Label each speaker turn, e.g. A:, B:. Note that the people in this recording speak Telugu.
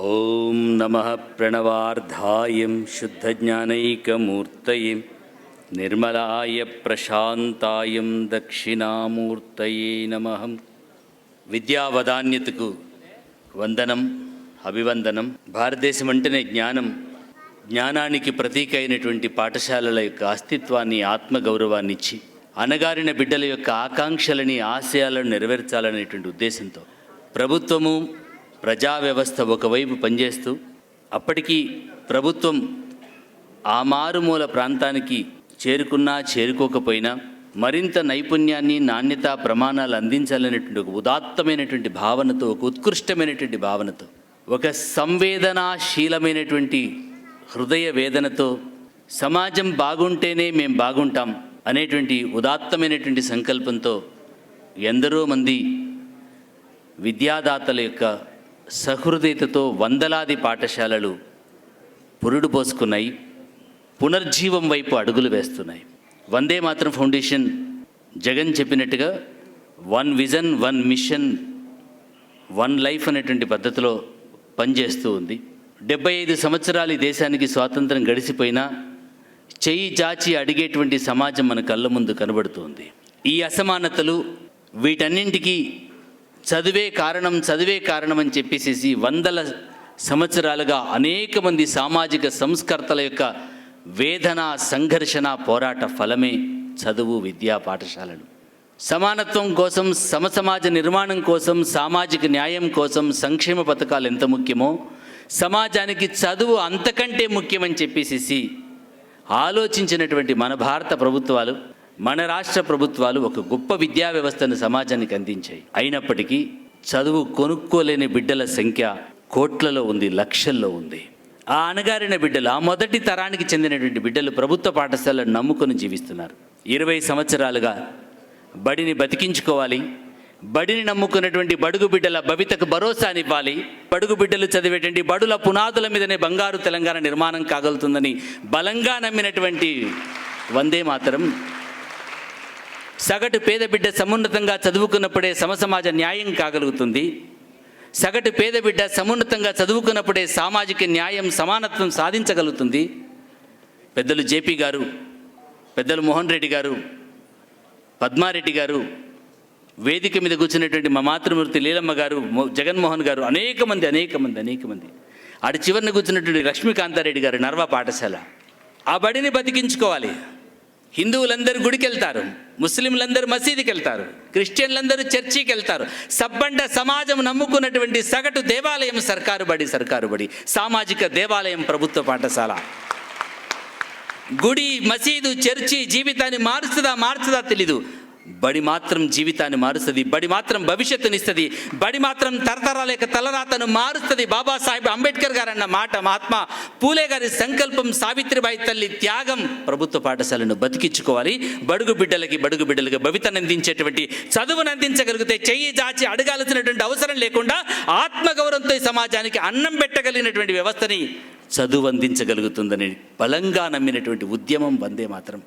A: ॐ नमः प्रणवार्धायं शुद्धज्ञानैकमूर्तये निर्मलाय ప్రశాంతాయం దక్షిణామూర్తయే నమ విద్యావదాన్యతకు వందనం అభివందనం భారతదేశం అంటేనే జ్ఞానం జ్ఞానానికి ప్రతీక అయినటువంటి పాఠశాలల యొక్క అస్తిత్వాన్ని ఆత్మగౌరవాన్ని ఇచ్చి అనగారిన బిడ్డల యొక్క ఆకాంక్షలని ఆశయాలను నెరవేర్చాలనేటువంటి ఉద్దేశంతో ప్రభుత్వము ప్రజా వ్యవస్థ ఒకవైపు పనిచేస్తూ అప్పటికీ ప్రభుత్వం ఆ మారుమూల ప్రాంతానికి చేరుకున్నా చేరుకోకపోయినా మరింత నైపుణ్యాన్ని నాణ్యత ప్రమాణాలు అందించాలనేటువంటి ఒక ఉదాత్తమైనటువంటి భావనతో ఒక ఉత్కృష్టమైనటువంటి భావనతో ఒక సంవేదనాశీలమైనటువంటి హృదయ వేదనతో సమాజం బాగుంటేనే మేము బాగుంటాం అనేటువంటి ఉదాత్తమైనటువంటి సంకల్పంతో ఎందరో మంది విద్యాదాతల యొక్క సహృదయతతో వందలాది పాఠశాలలు పురుడు పోసుకున్నాయి పునర్జీవం వైపు అడుగులు వేస్తున్నాయి. వందే మాత్రం ఫౌండేషన్. జగన్ చెప్పినట్టుగా one vision one mission one life అనేటువంటి పద్ధతిలో పనిచేస్తూ ఉంది. డెబ్బై ఐదు సంవత్సరాలు ఈ దేశానికి స్వాతంత్రం గడిచిపోయినా చెయ్యి చాచి అడిగేటువంటి సమాజం మన కళ్ళ ముందు కనబడుతుంది. ఈ అసమానతలు వీటన్నింటికి చదివే కారణం చదివే కారణం అని చెప్పేసేసి వందల సంవత్సరాలుగా అనేక మంది సామాజిక సంస్కర్తల యొక్క వేదన సంఘర్షణ పోరాట ఫలమే చదువు విద్యా పాఠశాలలు. సమానత్వం కోసం సమసమాజ నిర్మాణం కోసం సామాజిక న్యాయం కోసం సంక్షేమ పథకాలు ఎంత ముఖ్యమో సమాజానికి చదువు అంతకంటే ముఖ్యమని చెప్పేసేసి ఆలోచించినటువంటి మన భారత ప్రభుత్వాలు మన రాష్ట్ర ప్రభుత్వాలు ఒక గొప్ప విద్యా వ్యవస్థను సమాజానికి అందించాయి. అయినప్పటికీ చదువు కొనుక్కోలేని బిడ్డల సంఖ్య కోట్లలో ఉంది లక్షల్లో ఉంది. ఆ అణగారిన బిడ్డలు ఆ మొదటి తరానికి చెందినటువంటి బిడ్డలు ప్రభుత్వ పాఠశాలను నమ్ముకొని జీవిస్తున్నారు. ఇరవై సంవత్సరాలుగా బడిని బతికించుకోవాలి. బడిని నమ్ముకున్నటువంటి బడుగు బిడ్డల భవితకు భరోసానివ్వాలి. బడుగు బిడ్డలు చదివేటువంటి బడుల పునాదుల మీదనే బంగారు తెలంగాణ నిర్మాణం కాగలుగుతుందని బలంగా నమ్మినటువంటి వందే మాత్రం సగటు పేద బిడ్డ సమున్నతంగా చదువుకున్నప్పుడే సమసమాజ న్యాయం కాగలుగుతుంది. సగటు పేద బిడ్డ సమున్నతంగా చదువుకున్నప్పుడే సామాజిక న్యాయం సమానత్వం సాధించగలుగుతుంది. పెద్దలు జేపీ గారు పెద్దలు మోహన్ రెడ్డి గారు పద్మారెడ్డి గారు వేదిక మీద కూర్చున్నటువంటి మా మాతృమూర్తి లీలమ్మ గారు జగన్మోహన్ గారు అనేక మంది అనేక మంది అనేక మంది. ఆడి చివరిన కూర్చున్నటువంటి లక్ష్మీకాంతారెడ్డి గారు నర్వా పాఠశాల. ఆ బడిని బతికించుకోవాలి. హిందువులందరూ గుడికి వెళ్తారు ముస్లింలందరూ మసీదుకి వెళ్తారు క్రిస్టియన్లందరూ చర్చికి వెళ్తారు సబ్బండ సమాజం నమ్ముకున్నటువంటి సగటు దేవాలయం సర్కారు బడి సర్కారు బడి. సామాజిక దేవాలయం ప్రభుత్వ పాఠశాల. గుడి మసీదు చర్చి జీవితాన్ని మారుస్తుందా మార్చుదా తెలీదు. బడి మాత్రం జీవితాన్ని మారుస్తుంది బడి మాత్రం భవిష్యత్తునిస్తుంది బడి మాత్రం తరతరాల యొక్క తలరాతను మారుస్తుంది. బాబాసాహెబ్ అంబేద్కర్ గారు అన్న మాట మహాత్మా పూలే గారి సంకల్పం సావిత్రిబాయి తల్లి త్యాగం ప్రభుత్వ పాఠశాలను బతికించుకోవాలి. బడుగు బిడ్డలకి బడుగు బిడ్డలకి భవితను అందించేటువంటి చదువును అందించగలిగితే చెయ్యి జాచి అడగాల్సినటువంటి అవసరం లేకుండా ఆత్మగౌరవంతో ఈ సమాజానికి అన్నం పెట్టగలిగినటువంటి వ్యవస్థని చదువు అందించగలుగుతుందని బలంగా నమ్మినటువంటి ఉద్యమం వందే మాత్రం.